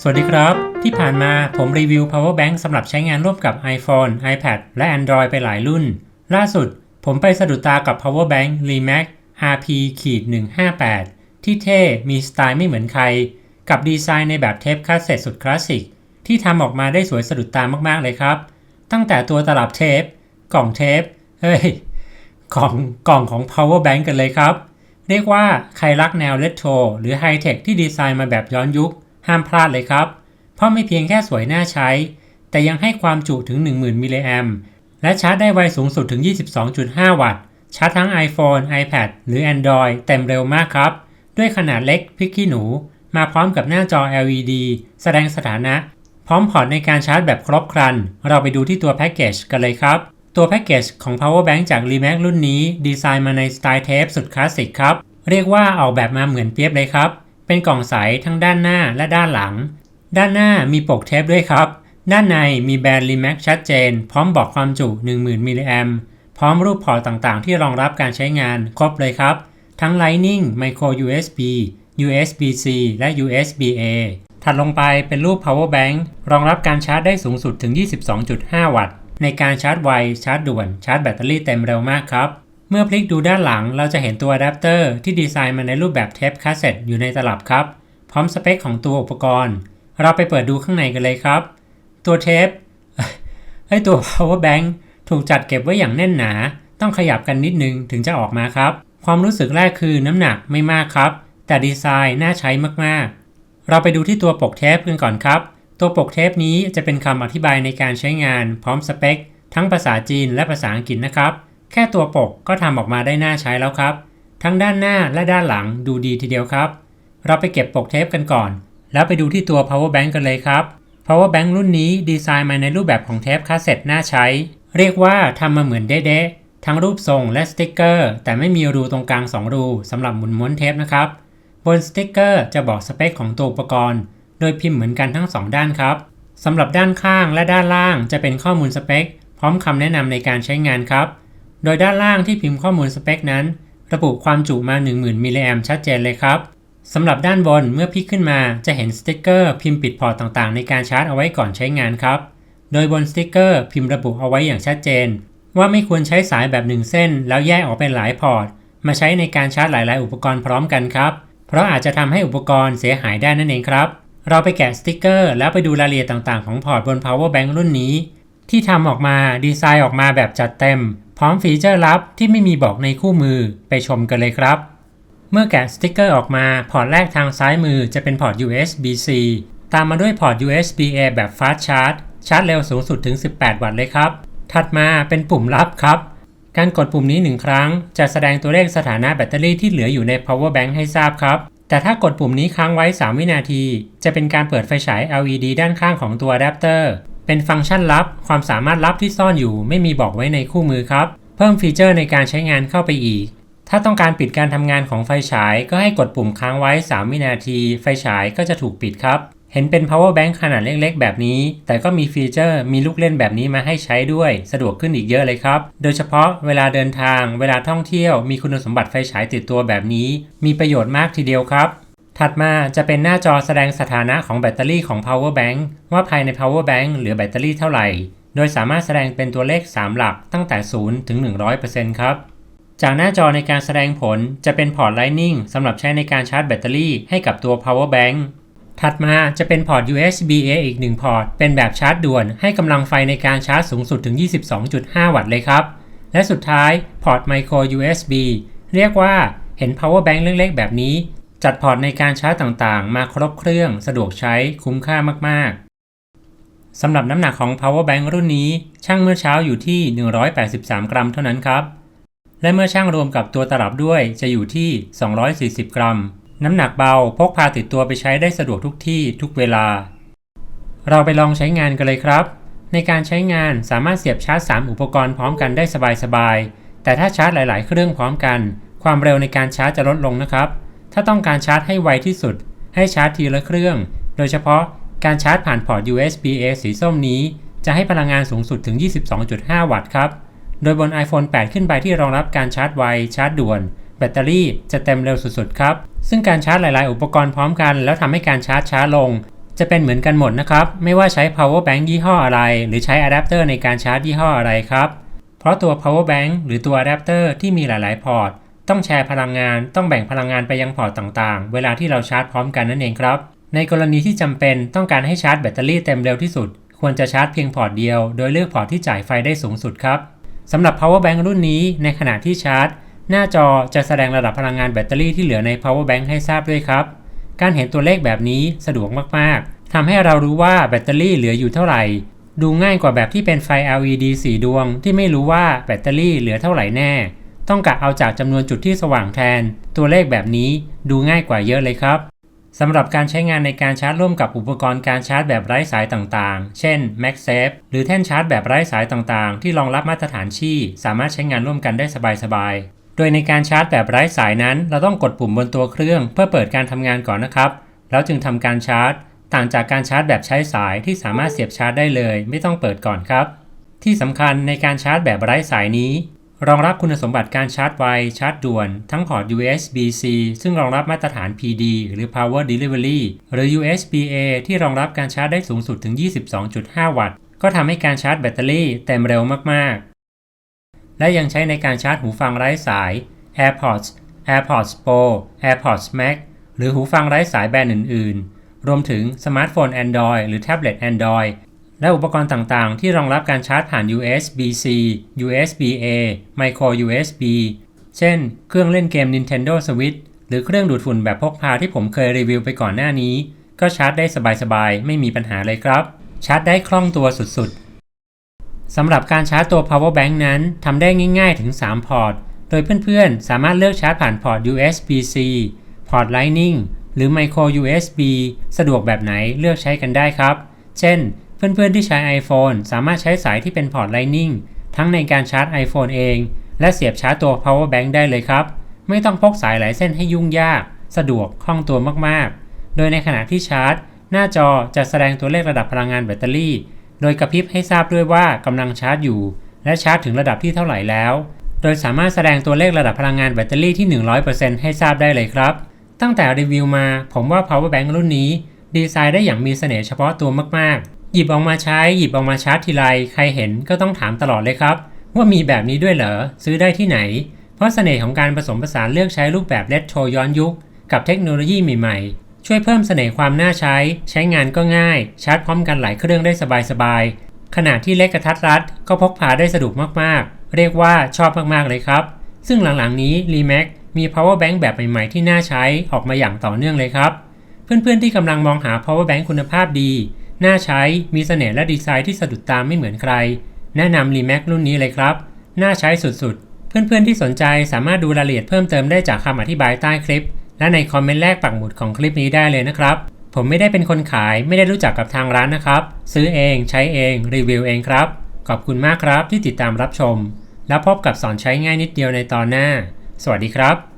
สวัสดีครับ ที่ผ่านมาผมรีวิว power bank สำหรับใช้งานร่วมกับ iPhone, iPad และ Android ไปหลายรุ่น ล่าสุด ผมไปสะดุดตากับ power bank Remax RP-158 ที่เท่มีสไตล์ไม่เหมือนใคร กับดีไซน์ในแบบเทปคาสเซ็ตสุดคลาสสิก ที่ทำออกมาได้สวยสะดุดตามากๆเลยครับ ตั้งแต่ตัวตลับเทป กล่องเทป เฮ้ย ของกล่องของ power bank กันเลยครับ เรียกว่าใครรักแนวเลโทรหรือไฮเทคที่ดีไซน์มาแบบย้อนยุค ห้ามพลาดเลยครับ เพราะไม่เพียงแค่สวยน่าใช้ แต่ยังให้ความจุถึง 10,000 มิลลิแอมและชาร์จได้ไวสูงสุดถึง 22.5 วัตต์ ชาร์จทั้ง iPhone, iPad หรือ Android เต็มเร็วมากครับ ด้วยขนาดเล็กพริกขี้หนู มาพร้อมกับหน้าจอ LED แสดงสถานะ พร้อมพอร์ตในการชาร์จแบบครบครัน เราไปดูที่ตัวแพ็กเกจกันเลยครับ ตัวแพ็กเกจของ power bank จาก Remax รุ่นนี้ ดีไซน์มาในสไตล์เทปสุดคลาสสิกครับ เรียกว่าออกแบบมาเหมือนเปียบเลยครับ เป็นกล่องใสทั้งด้านหน้าและด้านหลัง ด้านหน้ามีปกเทปด้วยครับ ด้านในมีแบรนด์ Remax ชัดเจน พร้อมบอกความจุ 10,000 มิลลิแอมพร้อมรูปพอร์ตต่างๆ ที่รองรับการใช้งานครบเลยครับ ทั้ง Lightning Micro USB USB-C และ USB-A ถัดลงไปเป็นรูป power bank รองรับการชาร์จได้สูงสุดถึง 22.5 วัตต์ ในการชาร์จไว ชาร์จด่วน ชาร์จแบตเตอรี่เต็มเร็วมากครับ เมื่อพลิกดูด้านหลังเราจะเห็นตัวอะแดปเตอร์ที่ดีไซน์มาในรูปแบบเทปคาสเซ็ตอยู่ในตลับครับ พร้อมสเปคของตัวอุปกรณ์ เราไปเปิดดูข้างในกันเลยครับ ตัวเทปไอตัว power bank ถูกจัดเก็บไว้อย่างแน่นหนา ต้องขยับกันนิดนึงถึงจะออกมาครับ ความรู้สึกแรกคือน้ำหนักไม่มากครับ แต่ดีไซน์น่าใช้มากๆ เราไปดูที่ตัวปกเทปกันก่อนครับ ตัวปกเทปนี้จะเป็นคำอธิบายในการใช้งาน พร้อมสเปคทั้งภาษาจีนและภาษาอังกฤษนะครับ แค่ตัวปกก็ทำออกมาได้น่าใช้แล้วครับ ทั้งด้านหน้าและด้านหลังดูดีทีเดียวครับ เราไปเก็บปกเทปกันก่อน แล้วไปดูที่ตัว power bank กันเลยครับ power bank รุ่นนี้ดีไซน์มาในรูปแบบของเทปคาสเซ็ตน่าใช้ เรียกว่าทำมาเหมือนเด๊ะทั้งรูปทรงและสติกเกอร์ แต่ไม่มีรูตรงกลาง 2 รูสำหรับหมุนม้วนเทปนะครับ บนสติกเกอร์จะบอกสเปคของตัวอุปกรณ์ โดยพิมพ์เหมือนกันทั้ง 2 ด้านครับสำหรับด้านข้างและด้านล่างจะเป็นข้อมูลสเปค พร้อมคำแนะนำในการใช้งานครับ โดยด้านล่างที่พิมพ์ข้อมูลสเปคนั้น ระบุความจุมา 10,000 มิลลิแอมชัดเจนเลยครับสำหรับด้านบนเมื่อพลิกขึ้นมาจะเห็นสติ๊กเกอร์พิมพ์ปิดพอร์ตต่างๆ ในการชาร์จเอาไว้ก่อนใช้งานครับ โดยบนสติ๊กเกอร์พิมพ์ระบุเอาไว้อย่างชัดเจน ว่าไม่ควรใช้สายแบบหนึ่งเส้น แล้วแยกออกเป็นหลายพอร์ต มาใช้ในการชาร์จหลาย ๆ อุปกรณ์พร้อมกันครับ เพราะอาจจะทำให้อุปกรณ์เสียหายได้นั่นเองครับ เราไปแกะสติ๊กเกอร์แล้วไปดูรายละเอียดต่าง ๆ ของพอร์ตบน power bank รุ่นนี้ ที่ทำออกมาดีไซน์ออกมาแบบจัดเต็ม พร้อมฟีเจอร์ลับที่ไม่มีบอกในคู่มือไปชมกันเลยครับ เมื่อแกะสติกเกอร์ออกมาพอร์ตแรกทางซ้ายมือจะเป็นพอร์ต USB-C ตามมาด้วยพอร์ต USB-A แบบ Fast Charge ชาร์จเร็วสูงสุดถึง 18 วัตต์เลยครับ ถัดมาเป็นปุ่มลับครับ การกดปุ่มนี้ 1 ครั้ง จะแสดงตัวเลขสถานะแบตเตอรี่ที่เหลืออยู่ใน power bank ให้ทราบครับ แต่ถ้ากดปุ่มนี้ค้างไว้ 3 วินาที จะเป็นการเปิดไฟฉาย LED ด้านข้างของตัวอะแดปเตอร์ เป็นฟังก์ชันลับ ความสามารถลับที่ซ่อนอยู่ไม่มีบอกไว้ในคู่มือครับ เพิ่มฟีเจอร์ในการใช้งานเข้าไปอีก ถ้าต้องการปิดการทำงานของไฟฉาย ก็ให้กดปุ่มค้างไว้ 3 วินาที ไฟฉายก็จะถูกปิดครับ เห็นเป็น power bank ขนาดเล็กๆ แบบนี้ แต่ก็มีฟีเจอร์มีลูกเล่นแบบนี้มาให้ใช้ด้วย สะดวกขึ้นอีกเยอะเลยครับ โดยเฉพาะเวลาเดินทาง เวลาท่องเที่ยว มีคุณสมบัติไฟฉายติดตัวแบบนี้ มีประโยชน์มากทีเดียวครับ ถัดมาจะเป็นหน้าจอแสดงสถานะของแบตเตอรี่ของ power bank ว่าภายใน power bank เหลือแบตเตอรี่เท่าไหร่ โดยสามารถแสดงเป็นตัวเลข 3 หลักตั้งแต่ 0 ถึง 100%ครับ จากหน้าจอในการแสดงผลจะเป็นพอร์ต Lightning สำหรับใช้ในการชาร์จแบตเตอรี่ให้กับตัว power bank ถัดมาจะเป็นพอร์ต USB-A อีก1พอร์ต เป็นแบบชาร์จด่วนให้กำลังไฟในการชาร์จสูงสุดถึง 22.5 วัตต์เลยครับ และสุดท้ายพอร์ต Micro USB เรียกว่าเห็น power bank เล็กๆแบบนี้ จัดพอร์ตในการชาร์จต่างๆ มาครบเครื่องสะดวกใช้คุ้มค่ามากๆ สำหรับน้ำหนักของ power bank รุ่นนี้ช่างเมื่อเช้าอยู่ที่ 183 กรัมเท่านั้นครับ และเมื่อช่างรวมกับตัวตลับด้วยจะอยู่ที่ 240 กรัม น้ำหนักเบาพกพาติดตัวไปใช้ได้สะดวกทุกที่ทุกเวลา เราไปลองใช้งานกันเลยครับ ในการใช้งานสามารถเสียบชาร์จ 3 อุปกรณ์พร้อมกันได้สบายๆแต่ถ้าชาร์จหลาย ๆ เครื่องพร้อมกัน ความเร็วในการชาร์จจะลดลงนะครับ ถ้าต้องการชาร์จให้ไวที่สุด ให้ชาร์จทีละเครื่อง โดยเฉพาะการชาร์จผ่านพอร์ต USB-A สีส้มนี้ จะให้พลังงานสูงสุดถึง 22.5 วัตต์ครับ โดยบน iPhone 8 ขึ้นไปที่รองรับการชาร์จไว ชาร์จด่วน แบตเตอรี่จะเต็มเร็วสุดๆครับ ซึ่งการชาร์จหลายๆ อุปกรณ์พร้อมกัน แล้วทำให้การชาร์จช้าลง จะเป็นเหมือนกันหมดนะครับ ไม่ว่าใช้ power bank ยี่ห้ออะไร หรือใช้อะแดปเตอร์ในการชาร์จยี่ห้ออะไรครับ เพราะตัว power bank หรือตัวอะแดปเตอร์ที่มีหลายๆพอร์ต ต้องแชร์พลังงาน ต้องแบ่งพลังงานไปยังพอร์ตต่างๆ เวลาที่เราชาร์จพร้อมกันนั่นเองครับ ในกรณีที่จำเป็นต้องการให้ชาร์จแบตเตอรี่เต็มเร็วที่สุด ควรจะชาร์จเพียงพอร์ตเดียว โดยเลือกพอร์ตที่จ่ายไฟได้สูงสุดครับสำหรับ power bank รุ่นนี้ ในขณะที่ชาร์จ หน้าจอจะแสดงระดับพลังงานแบตเตอรี่ที่เหลือใน power bank ให้ทราบด้วยครับ การเห็นตัวเลขแบบนี้สะดวกมากๆทำให้เรารู้ว่าแบตเตอรี่เหลืออยู่เท่าไหร่ดูง่ายกว่าแบบที่เป็นไฟ LED สีดวง ที่ไม่รู้ว่าแบตเตอรี่เหลือเท่าไหร่แน่ ต้องกะเอาจากจำนวนจุดที่สว่างแทน ตัวเลขแบบนี้ดูง่ายกว่าเยอะเลยครับสำหรับการใช้งานในการชาร์จร่วมกับอุปกรณ์การชาร์จแบบไร้สายต่างๆ เช่น MagSafe หรือแท่นชาร์จแบบไร้สายต่างๆ ที่รองรับมาตรฐานชี่ สามารถใช้งานร่วมกันได้สบายๆ โดยในการชาร์จแบบไร้สายนั้น เราต้องกดปุ่มบนตัวเครื่อง เพื่อเปิดการทำงานก่อนนะครับ แล้วจึงทำการชาร์จ ต่างจากการชาร์จแบบใช้สายที่สามารถเสียบชาร์จได้เลย ไม่ต้องเปิดก่อนครับ ที่สำคัญในการชาร์จแบบไร้สายนี้ รองรับคุณสมบัติการชาร์จไว ชาร์จด่วน ทั้งพอร์ต USB-C ซึ่งรองรับมาตรฐาน PD หรือ Power Delivery หรือ USB-A ที่รองรับการชาร์จได้สูงสุดถึง 22.5 วัตต์ ก็ทำให้การชาร์จแบตเตอรี่เต็มเร็วมาก ๆ และยังใช้ในการชาร์จหูฟังไร้สาย AirPods AirPods Pro AirPods Max หรือหูฟังไร้สายแบรนด์อื่น ๆ รวมถึงสมาร์ทโฟน Android หรือแท็บเล็ต Android และอุปกรณ์ต่างๆ ที่รองรับการชาร์จผ่าน USB-C USB-A Micro USB เช่น เครื่องเล่นเกม Nintendo Switch หรือเครื่องดูดฝุ่นแบบพกพาที่ผมเคยรีวิวไปก่อนหน้านี้ ก็ชาร์จได้สบายๆ ไม่มีปัญหาเลยครับ ชาร์จได้คล่องตัวสุดๆ สำหรับการชาร์จตัว power bank นั้นทำได้ง่ายๆถึง 3 พอร์ต โดยเพื่อนๆ สามารถเลือกชาร์จผ่านพอร์ต USB-C พอร์ต Lightning หรือ Micro USB สะดวกแบบไหนเลือกใช้กันได้ครับ เช่น เพื่อนๆที่ใช้ iPhone สามารถใช้สายที่เป็นพอร์ต Lightning ทั้งในการชาร์จ iPhone เอง และเสียบชาร์จตัว power bank ได้เลยครับ ไม่ต้องพกสายหลายเส้นให้ยุ่งยาก สะดวกคล่องตัวมากๆ โดยในขณะที่ชาร์จ หน้าจอจะแสดงตัวเลขระดับพลังงานแบตเตอรี่ โดยกระพริบให้ทราบด้วยว่ากำลังชาร์จอยู่ และชาร์จถึงระดับที่เท่าไหร่แล้ว โดยสามารถแสดงตัวเลขระดับพลังงานแบตเตอรี่ที่ 100%ให้ทราบได้เลยครับ ตั้งแต่รีวิวมา ผมว่า power bank รุ่นนี้ ดีไซน์ได้อย่างมีเสน่ห์เฉพาะตัวมากๆ หยิบออกมาใช้หยิบออกมาชาร์จทีไรใครเห็นก็ต้องถามตลอดเลยครับ ว่ามีแบบนี้ด้วยเหรอ ซื้อได้ที่ไหน เพราะเสน่ห์ของการผสมผสานเลือกใช้รูปแบบเลดโชย้อนยุค กับเทคโนโลยีใหม่ๆ ช่วยเพิ่มเสน่ห์ความน่าใช้ ใช้งานก็ง่าย ชาร์จพร้อมกันหลายเครื่องได้สบายๆขนาดที่เล็กกระทัดรัด ก็พกพาได้สะดวกมากๆ เรียกว่าชอบมากๆเลยครับ ซึ่งหลังๆนี้ r e m a x มี power bank แบบใหม่ๆที่น่าใช้ออกมาอย่างต่อเนื่องเลยครับ เพื่อนๆที่กำลังมองหา power bank คุณภาพดี น่าใช้ มีเสน่ห์และดีไซน์ที่สะดุดตาไม่เหมือนใคร แนะนำ r e m a x รุ่นนี้เลยครับ น่าใช้สุดๆ เพื่อนๆที่สนใจสามารถดูรายละเอียดเพิ่มเติมได้จากคำอธิบายใต้คลิป และในคอมเมนต์แรกปักหมุดของคลิปนี้ได้เลยนะครับ ผมไม่ได้เป็นคนขาย ไม่ได้รู้จักกับทางร้านนะครับ ซื้อเอง ใช้เอง รีวิวเองครับ ขอบคุณมากครับที่ติดตามรับชม แล้วพบกับสอนใช้ง่ายนิดเดียวในตอนหน้า สวัสดีครับ